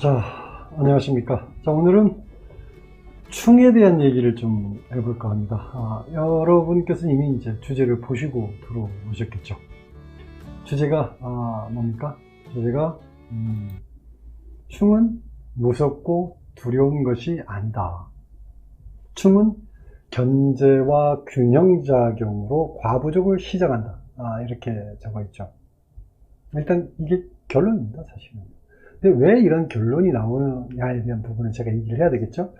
자, 안녕하십니까. 자, 오늘은 충에 대한 얘기를 좀 해볼까 합니다. 아, 여러분께서는 이미 이제 주제를 보시고 들어오셨겠죠. 주제가, 아, 뭡니까? 주제가, 음, 충은 무섭고 두려운 것이 아니다. 충은 견제와 균형작용으로 과부족을 시작한다. 아, 이렇게 적어 있죠. 일단 이게 결론입니다, 사실은. 근데 왜 이런 결론이 나오느냐에 대한 부분은 제가 얘기를 해야 되겠죠?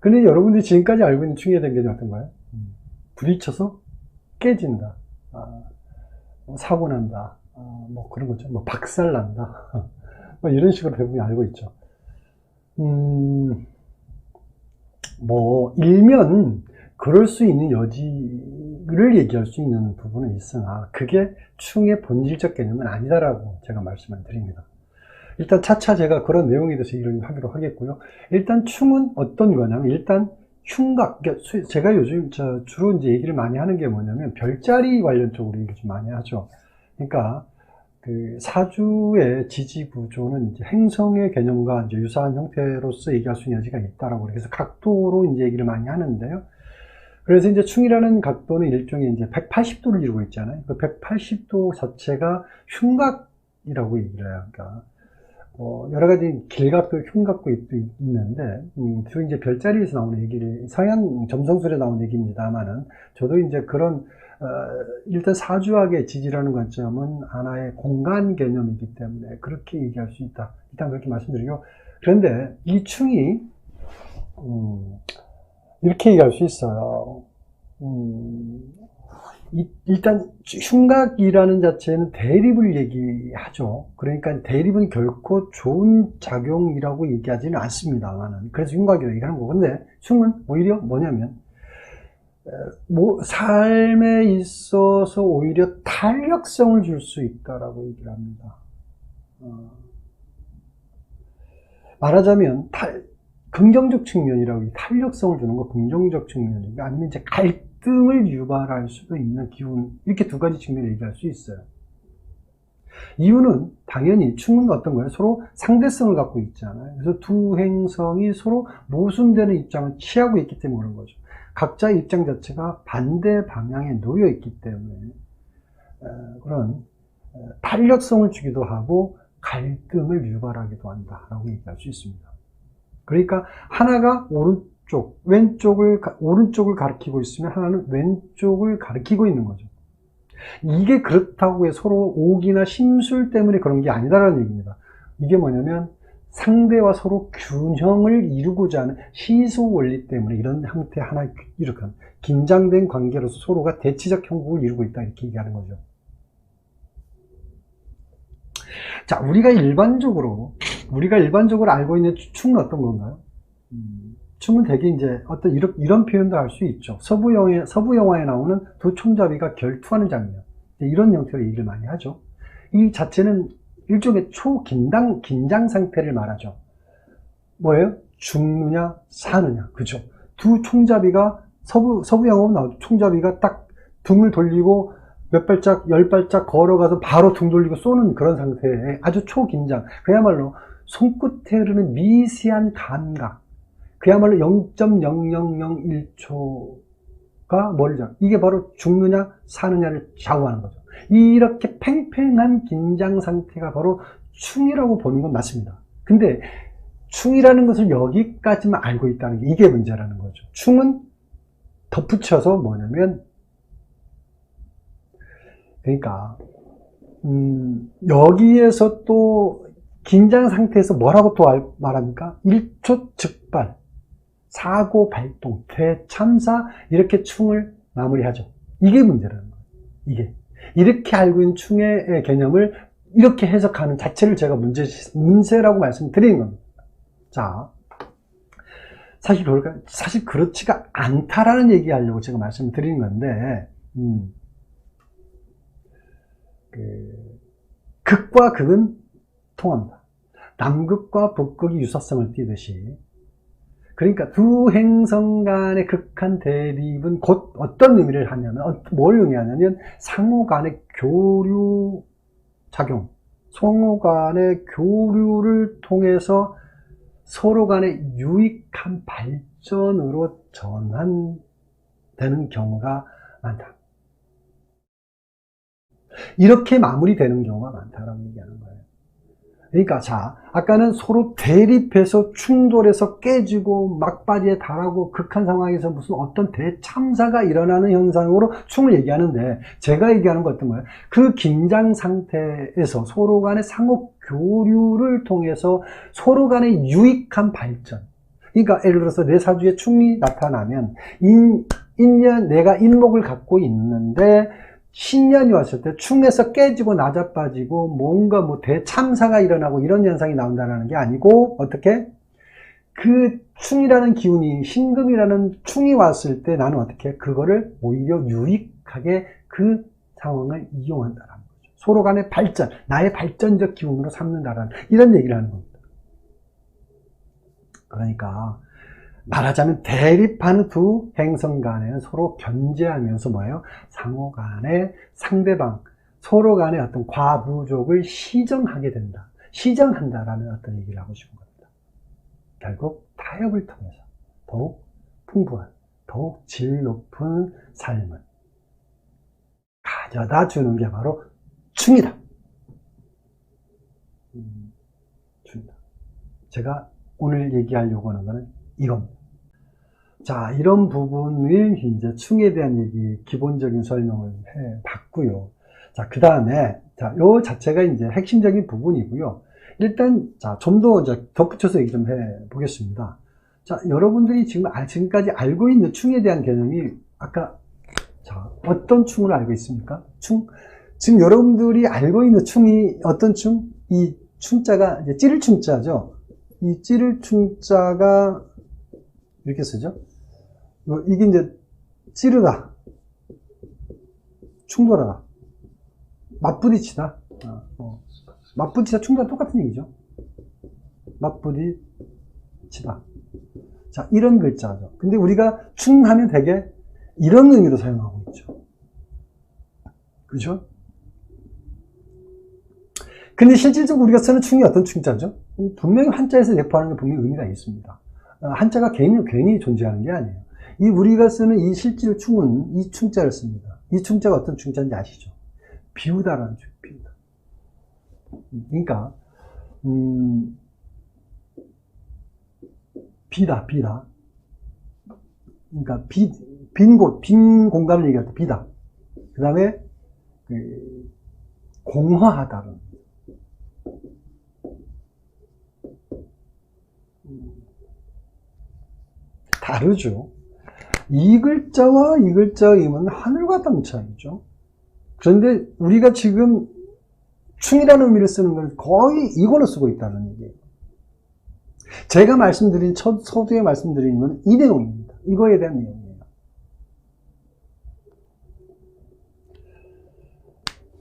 근데 여러분들이 지금까지 알고 있는 충에 대한 개념이 어떤가요? 음, 부딪혀서 깨진다. 아, 뭐 사고 난다. 아, 뭐 그런 거죠. 뭐 박살 난다. 뭐 이런 식으로 대부분 알고 있죠. 음, 뭐, 일면 그럴 수 있는 여지를 얘기할 수 있는 부분은 있으나, 그게 충의 본질적 개념은 아니다라고 제가 말씀을 드립니다. 일단 차차 제가 그런 내용에 대해서 얘기를 하기로 하겠고요. 일단 충은 어떤 거냐면 일단 흉각, 그러니까 수- 제가 요즘 저 주로 이제 얘기를 많이 하는 게 뭐냐면 별자리 관련 쪽으로 얘기를 좀 많이 하죠. 그러니까 그 사주의 지지 구조는 이제 행성의 개념과 이제 유사한 형태로서 얘기할 수 있는 여지가 있다라고 그래서 각도로 이제 얘기를 많이 하는데요. 그래서 이제 충이라는 각도는 일종의 이제 180도를 이루고 있잖아요. 그 180도 자체가 흉각이라고 얘기를 해요. 그러니까 어, 여러 가지 길각도, 흉각도 있- 있는데, 음, 주로 이제 별자리에서 나오는 얘기를, 서양 점성술에 나오는 얘기입니다만은, 저도 이제 그런, 어, 일단 사주학의 지지라는 관점은 하나의 공간 개념이기 때문에 그렇게 얘기할 수 있다. 일단 그렇게 말씀드리고, 그런데 이 충이, 음, 이렇게 얘기할 수 있어요. 음, 이- 일단 흉각이라는 자체는 대립을 얘기하죠. 그러니까 대립은 결코 좋은 작용이라고 얘기하지는 않습니다만은 그래서 흉각이라고 얘기하는 거고 근데 흉은 오히려 뭐냐면 에, 뭐 삶에 있어서 오히려 탄력성을 줄 수 있다라고 얘기를 합니다. 어, 말하자면 탈- 긍정적 측면이라고 이 탄력성을 주는 거 긍정적 측면이고 아니면 이제 갈 등을 유발할 수도 있는 기운 이렇게 두 가지 측면을 얘기할 수 있어요. 이유는 당연히 충은 어떤 거예요? 서로 상대성을 갖고 있잖아요. 그래서 두 행성이 서로 모순되는 입장을 취하고 있기 때문에 그런 거죠. 각자의 입장 자체가 반대 방향에 놓여 있기 때문에 어, 그런 어, 탄력성을 주기도 하고 갈등을 유발하기도 한다라고 얘기할 수 있습니다. 그러니까 하나가 오른 쪽, 왼쪽을 가- 오른쪽을 가리키고 있으면 하나는 왼쪽을 가리키고 있는 거죠. 이게 그렇다고 해 서로 옥이나 심술 때문에 그런 게 아니다라는 얘기입니다. 이게 뭐냐면 상대와 서로 균형을 이루고자 하는 시소 원리 때문에 이런 형태 하나 이렇게 긴장된 관계로서 서로가 대치적 형국을 이루고 있다 이렇게 얘기하는 거죠. 자, 우리가 일반적으로 우리가 일반적으로 알고 있는 충은 어떤 건가요? 음, 충은 대개 이제 어떤 이런, 이런 표현도 할 수 있죠. 서부 영화에, 서부 영화에 나오는 두 총잡이가 결투하는 장면. 이런 형태로 얘기를 많이 하죠. 이 자체는 일종의 초긴장, 긴장 상태를 말하죠. 뭐예요? 죽느냐, 사느냐. 그죠? 두 총잡이가 서부, 서부 영화에 나오죠. 총잡이가 딱 등을 돌리고 몇 발짝, 열 발짝 걸어가서 바로 등 돌리고 쏘는 그런 상태에 아주 초긴장. 그야말로 손끝에 흐르는 미세한 감각. 그야말로 0.0001초가 멀죠. 이게 바로 죽느냐, 사느냐를 좌우하는 거죠. 이렇게 팽팽한 긴장 상태가 바로 충이라고 보는 건 맞습니다. 근데 충이라는 것을 여기까지만 알고 있다는 게 이게 문제라는 거죠. 충은 덧붙여서 뭐냐면 그러니까 음, 여기에서 또 긴장 상태에서 뭐라고 또 알- 말합니까? 일초 즉발, 사고 발동, 대 참사 이렇게 충을 마무리하죠. 이게 문제라는 거예요. 이게 이렇게 알고 있는 충의 개념을 이렇게 해석하는 자체를 제가 문제 문제라고 말씀드리는 겁니다. 자, 사실 그럴까? 사실 그렇지가 않다라는 얘기하려고 제가 말씀드리는 건데, 음, 그, 극과 극은 통합니다. 남극과 북극이 유사성을 띠듯이. 그러니까 두 행성 간의 극한 대립은 곧 어떤 의미를 하냐면, 어, 뭘 의미하냐면 상호 간의 교류 작용, 상호 간의 교류를 통해서 서로 간의 유익한 발전으로 전환되는 경우가 많다. 이렇게 마무리되는 경우가 많다라고 얘기하는 거예요. 그러니까 자, 아까는 서로 대립해서 충돌해서 깨지고 막바지에 달하고 극한 상황에서 무슨 어떤 대참사가 일어나는 현상으로 충을 얘기하는데 제가 얘기하는 건 어떤 거예요? 그 긴장 상태에서 서로 간의 상호 교류를 통해서 서로 간의 유익한 발전. 그러니까 예를 들어서 내 사주에 충이 나타나면 인, 인연, 내가 인목을 갖고 있는데 신년이 왔을 때 충에서 깨지고 낮아빠지고 뭔가 뭐 대참사가 일어나고 이런 현상이 나온다는 게 아니고 어떻게 그 충이라는 기운이 신금이라는 충이 왔을 때 나는 어떻게 그거를 오히려 유익하게 그 상황을 이용한다라는 거죠. 서로 간의 발전, 나의 발전적 기운으로 삼는다라는 이런 얘기를 하는 겁니다. 그러니까 말하자면 대립하는 두 행성 간에는 서로 견제하면서 뭐예요? 상호 간에 상대방, 서로 간의 어떤 과부족을 시정하게 된다. 시정한다라는 어떤 얘기를 하고 싶은 겁니다. 결국 타협을 통해서 더욱 풍부한, 더욱 질 높은 삶을 가져다 주는 게 바로 충이다. 음, 충이다. 제가 오늘 얘기하려고 하는 것은 이겁니다. 자, 이런 부분을 이제 충에 대한 얘기, 기본적인 설명을 해 봤고요. 자, 그 다음에, 자, 요 자체가 이제 핵심적인 부분이고요. 일단, 자, 좀 더 이제 덧붙여서 얘기 좀 해 보겠습니다. 자, 여러분들이 지금, 아, 지금까지 알고 있는 충에 대한 개념이 아까, 자, 어떤 충을 알고 있습니까? 충? 지금 여러분들이 알고 있는 충이 어떤 충? 이 충자가 찌를 충자죠. 이 찌를 충자가 이렇게 쓰죠. 어, 이게 이제 찌르다, 충돌하다, 맞부딪히다. 어, 어. 맞부딪히다, 충돌 똑같은 얘기죠. 맞부딪히다. 자, 이런 글자죠. 근데 우리가 충하면 되게 이런 의미로 사용하고 있죠. 그죠? 근데 실질적으로 우리가 쓰는 충이 어떤 충자죠? 분명히 한자에서 내포하는 게 분명히 의미가 있습니다. 어, 한자가 괜히, 괜히 존재하는 게 아니에요. 이 우리가 쓰는 이 실질 충은 이 충자를 씁니다. 이 충자가 어떤 충자인지 아시죠? 비우다라는 충, 비우다. 그러니까, 음, 비다, 비다. 그러니까, 비, 빈 곳, 빈 공간을 얘기할 때 비다. 그 다음에, 그, 공허하다는. 다르죠. 이 글자와 이 글자의 의미는 하늘과 땅 차이죠. 그런데 우리가 지금 충이라는 의미를 쓰는 건 거의 이걸로 쓰고 있다는 얘기예요. 제가 말씀드린 첫 서두에 말씀드린 건 이 내용입니다. 이거에 대한 내용이에요.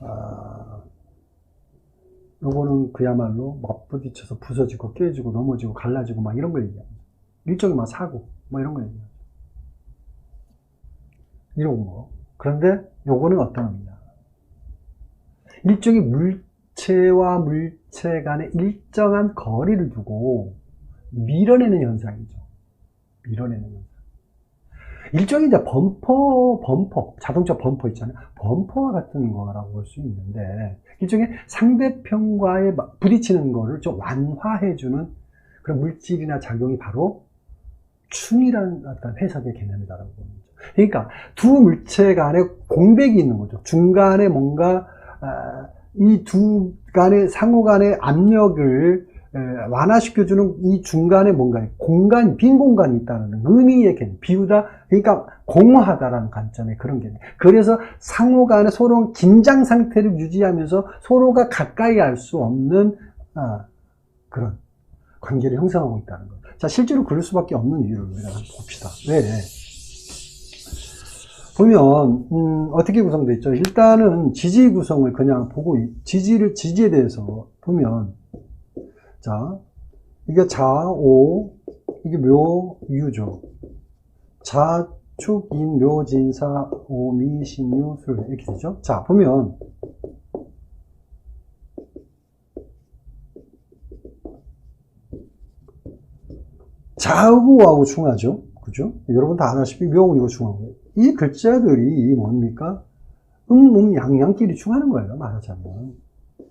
아, 요거는 그야말로 맞부딪혀서 부서지고 깨지고 넘어지고 갈라지고 막 이런 걸 얘기합니다. 일종의 막 사고 뭐 이런 거 얘기해요. 이 런 거. 그런데 요거는 어떤 의미냐. 일종의 물체와 물체 간의 일정한 거리를 두고 밀어내는 현상이죠. 밀어내는 현상. 일종의 이제 범퍼, 범퍼, 자동차 범퍼 있잖아요. 범퍼와 같은 거라고 볼 수 있는데, 일종의 상대편과의 부딪히는 거를 좀 완화해주는 그런 물질이나 작용이 바로 충이라는 어떤 해석의 개념이다라고 봅니다. 그러니까 두 물체 간에 공백이 있는 거죠. 중간에 뭔가 아, 이두 간의 상호 간의 압력을 완화시켜주는 이 중간에 뭔가 공간, 빈 공간이 있다는 의미의 개념, 비우다, 그러니까 공허하다라는 관점의 그런 개념. 그래서 상호 간에 서로 긴장 상태를 유지하면서 서로가 가까이 할 수 없는 아, 그런 관계를 형성하고 있다는 거. 자, 실제로 그럴 수밖에 없는 이유를 우리가 봅시다. 왜? 보면 음, 어떻게 구성되어 있죠? 일단은 지지 구성을 그냥 보고 지지를 지지에 대해서 보면 자 이게 자오 이게 묘유죠. 자축인 묘진사 오미신유 술 이렇게 되죠. 자 보면 좌우하고 중하죠. 그죠? 여러분 다 아다시피 묘하고 중하고. 이 글자들이 뭡니까? 음, 음, 양, 양끼리 중하는 거예요. 말하자면.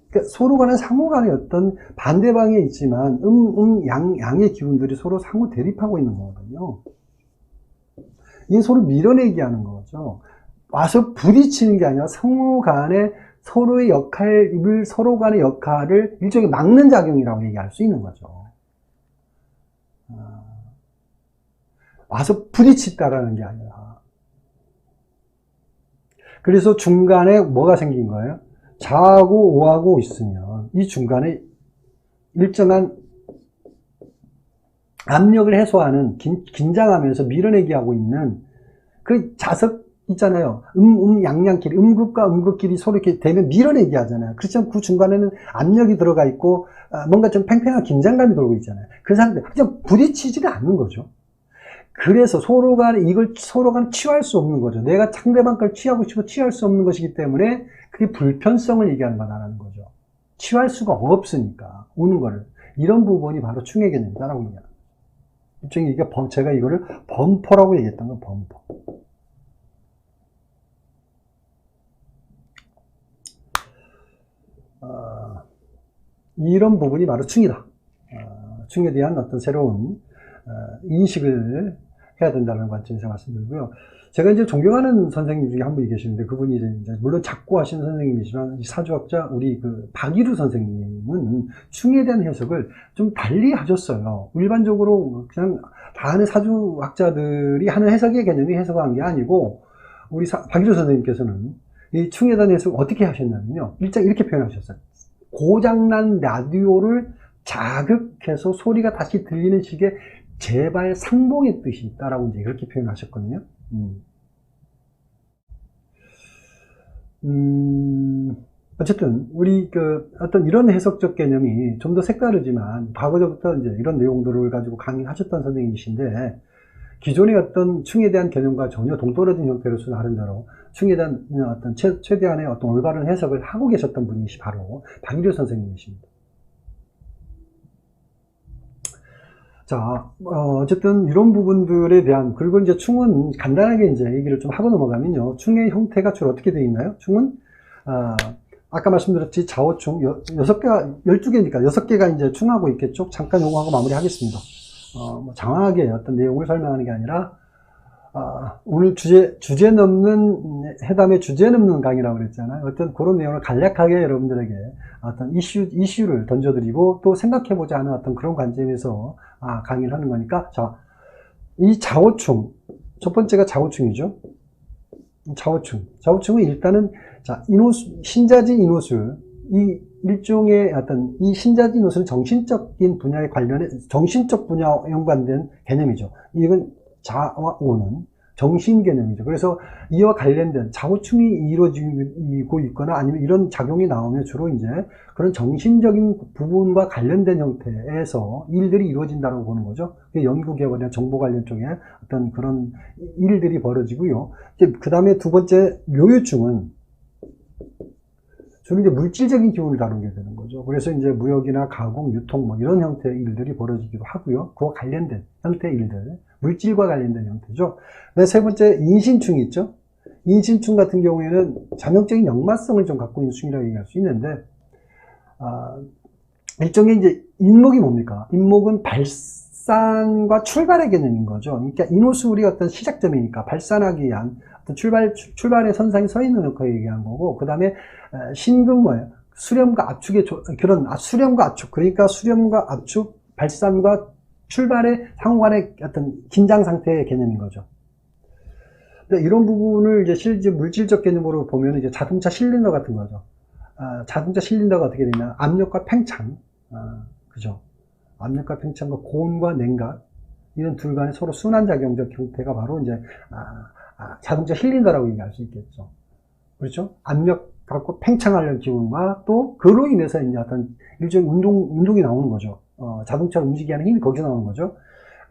그러니까 서로 간에 상호 간의 어떤 반대방에 있지만 음, 음, 양, 양의 기운들이 서로 상호 대립하고 있는 거거든요. 이게 서로 밀어내기 하는 거죠. 와서 부딪히는 게 아니라 상호 간에 서로의 역할을, 서로 간의 역할을 일종의 막는 작용이라고 얘기할 수 있는 거죠. 아, 와서 부딪혔다라는 게 아니라. 그래서 중간에 뭐가 생긴 거예요? 좌하고 우하고 있으면 이 중간에 일정한 압력을 해소하는 긴, 긴장하면서 밀어내기 하고 있는 그 자석 있잖아요. 음, 음, 양양끼리, 음극과 음극끼리 서로 이렇게 되면 밀어내기 하잖아요. 그렇지만 그 중간에는 압력이 들어가 있고, 아, 뭔가 좀 팽팽한 긴장감이 돌고 있잖아요. 그 상태, 그냥 부딪히지가 않는 거죠. 그래서 서로 간에 이걸 서로 간에 취할 수 없는 거죠. 내가 상대방 걸 취하고 싶어 취할 수 없는 것이기 때문에 그게 불편성을 얘기하는 거다라는 거죠. 취할 수가 없으니까 오는 거를 이런 부분이 바로 충의 개념이다라고 얘기합니다. 일종의 이게 범, 제가 이거를 범퍼라고 얘기했던 건 범퍼. 어, 이런 부분이 바로 충이다. 어, 충에 대한 어떤 새로운 어, 인식을 해야 된다는 관점에서 말씀드리고요. 제가 이제 존경하는 선생님 중에 한 분이 계시는데 그분이 이제 물론 작고 하시는 선생님이지만 사주학자 우리 그 박일우 선생님은 충에 대한 해석을 좀 달리 하셨어요. 일반적으로 그냥 다 아는 사주학자들이 하는 해석의 개념이 해석한 게 아니고 우리 사, 박일우 선생님께서는 이 충에 대한 해석을 어떻게 하셨냐면요. 일장 이렇게 표현하셨어요. 고장난 라디오를 자극해서 소리가 다시 들리는 식의 제발 상봉의 뜻이 있다라고 이제 그렇게 표현하셨거든요. 음. 음, 어쨌든 우리 그 어떤 이런 해석적 개념이 좀 더 색다르지만 과거부터 이제 이런 내용들을 가지고 강의하셨던 선생님이신데 기존의 어떤 충에 대한 개념과 전혀 동떨어진 형태로서 나름대로 충에 대한 어떤 최, 최대한의 어떤 올바른 해석을 하고 계셨던 분이시 바로 박일효 선생님이십니다. 자, 어, 쨌든 이런 부분들에 대한, 그리고 이제 충은 간단하게 이제 얘기를 좀 하고 넘어가면요. 충의 형태가 주로 어떻게 되어 있나요? 충은, 아, 아까 말씀드렸지, 좌우충, 여, 섯 개가, 열두 개니까 여섯 개가 이제 충하고 있겠죠? 잠깐 요거 하고 마무리 하겠습니다. 어, 뭐 장황하게 어떤 내용을 설명하는 게 아니라, 아, 오늘 주제, 주제 넘는, 해담의 주제 넘는 강의라고 그랬잖아요. 어떤 그런 내용을 간략하게 여러분들에게 어떤 이슈, 이슈를 던져드리고 또 생각해보지 않은 어떤 그런 관점에서 아, 강의를 하는 거니까. 자, 이 좌우충. 첫 번째가 좌우충이죠. 좌우충. 좌우충은 일단은, 자, 인호수, 신자지 인호술. 이 일종의 어떤, 이 신자지 인호술은 정신적인 분야에 관련해, 정신적 분야와 연관된 개념이죠. 이건 자와오는 정신 개념이죠. 그래서 이와 관련된 좌우충이 이루어지고 있거나 아니면 이런 작용이 나오면 주로 이제 그런 정신적인 부분과 관련된 형태에서 일들이 이루어진다고 보는 거죠. 연구 개발이나 정보 관련 쪽에 어떤 그런 일들이 벌어지고요. 그 다음에 두 번째 묘유충은 주로 이제 물질적인 기운을 다루게 되는 거죠. 그래서 이제 무역이나 가공, 유통 뭐 이런 형태의 일들이 벌어지기도 하고요. 그와 관련된 형태의 일들, 물질과 관련된 형태죠. 세 번째 인신충 있죠. 인신충 같은 경우에는 전형적인 역마성을 좀 갖고 있는 충이라고 얘기할 수 있는데 아, 일종의 이제 인목이 뭡니까? 인목은 발산과 출발의 개념인 거죠. 그러니까 인호수울이 어떤 시작점이니까 발산하기 위한 출발, 출발의 선상에 서 있는 거 얘기한 거고, 그 다음에 신금 뭐예요? 수렴과 압축의 조, 그런 아, 수렴과 압축, 그러니까 수렴과 압축, 발산과 출발의 상호 간의 어떤 긴장 상태의 개념인 거죠. 이런 부분을 이제 실제 물질적 개념으로 보면 이제 자동차 실린더 같은 거죠. 아, 자동차 실린더가 어떻게 되냐? 압력과 팽창, 아, 그죠? 압력과 팽창과 고온과 냉각 이런 둘 간의 서로 순환작용적 형태가 바로 이제 아, 아, 자동차 실린더라고 얘기할 수 있겠죠. 그렇죠? 압력 갖고 팽창하려는 기운과 또 그로 인해서 이제 어떤 일종의 운동, 운동이 나오는 거죠. 어, 자동차를 움직이게 하는 힘이 거기서 나오는 거죠.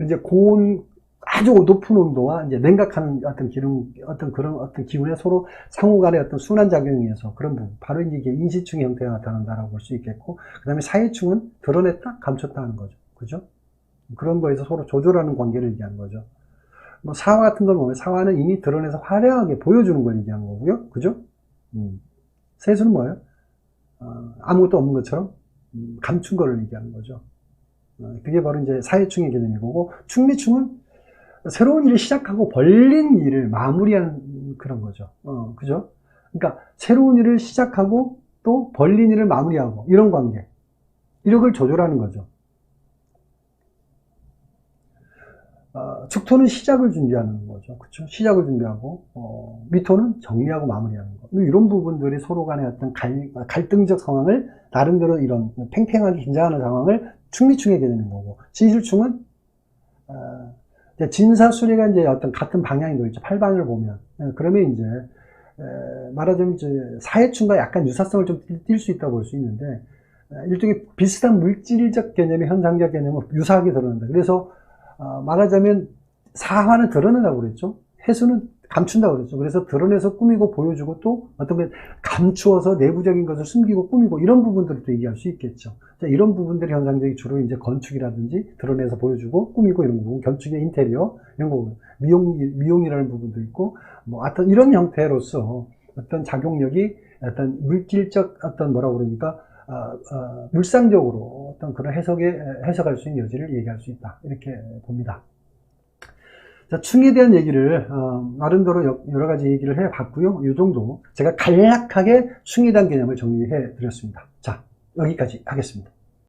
이제 고온, 아주 높은 온도와 이제 냉각하는 어떤 기능, 어떤 그런 어떤 기운에 서로 상호 간의 어떤 순환작용에 의해서 그런 부분, 바로 이게 인시충의 형태가 나타난다라고 볼 수 있겠고, 그 다음에 사회충은 드러냈다, 감췄다 하는 거죠. 그죠? 그런 거에서 서로 조절하는 관계를 얘기하는 거죠. 뭐 사화 같은 걸 보면 사화는 이미 드러내서 화려하게 보여주는 걸 얘기하는 거고요. 그죠? 음. 세수는 뭐예요? 어, 아무것도 없는 것처럼 음, 감춘 거를 얘기하는 거죠. 어, 그게 바로 이제 사회충의 개념이고 충미충은 새로운 일을 시작하고 벌린 일을 마무리하는 그런 거죠. 어, 그죠? 그러니까 새로운 일을 시작하고 또 벌린 일을 마무리하고 이런 관계. 이력을 조절하는 거죠. 어, 축토는 시작을 준비하는 거죠. 그쵸? 시작을 준비하고, 어, 미토는 정리하고 마무리하는 거. 뭐 이런 부분들이 서로 간의 어떤 갈, 갈등적 상황을, 나름대로 이런 팽팽하게 긴장하는 상황을 충미충의 개념인 거고, 진실충은, 어, 진사수리가 이제 어떤 같은 방향인 거겠죠. 팔방을 보면. 예, 그러면 이제, 에, 말하자면 이제 사회충과 약간 유사성을 좀 띌 수 있다고 볼 수 있는데, 에, 일종의 비슷한 물질적 개념의 현상적 개념은 유사하게 드러난다. 그래서 어, 말하자면 사화는 드러낸다고 그랬죠. 해수는 감춘다고 그랬죠. 그래서 드러내서 꾸미고 보여주고 또 어떤 게 감추어서 내부적인 것을 숨기고 꾸미고 이런 부분들을 또 얘기할 수 있겠죠. 자, 이런 부분들이 현상적이 주로 이제 건축이라든지 드러내서 보여주고 꾸미고 이런 부분, 건축의 인테리어 이런 거 미용 미용이라는 부분도 있고 뭐 어떤 이런 형태로서 어떤 작용력이 어떤 물질적 어떤 뭐라고 그러니까 어, 어, 물상적으로 어떤 그런 해석에 해석할 수 있는 여지를 얘기할 수 있다 이렇게 봅니다. 자, 충에 대한 얘기를 어, 나름대로 여- 여러 가지 얘기를 해봤고요. 이 정도 제가 간략하게 충에 대한 개념을 정리해 드렸습니다. 자, 여기까지 하겠습니다.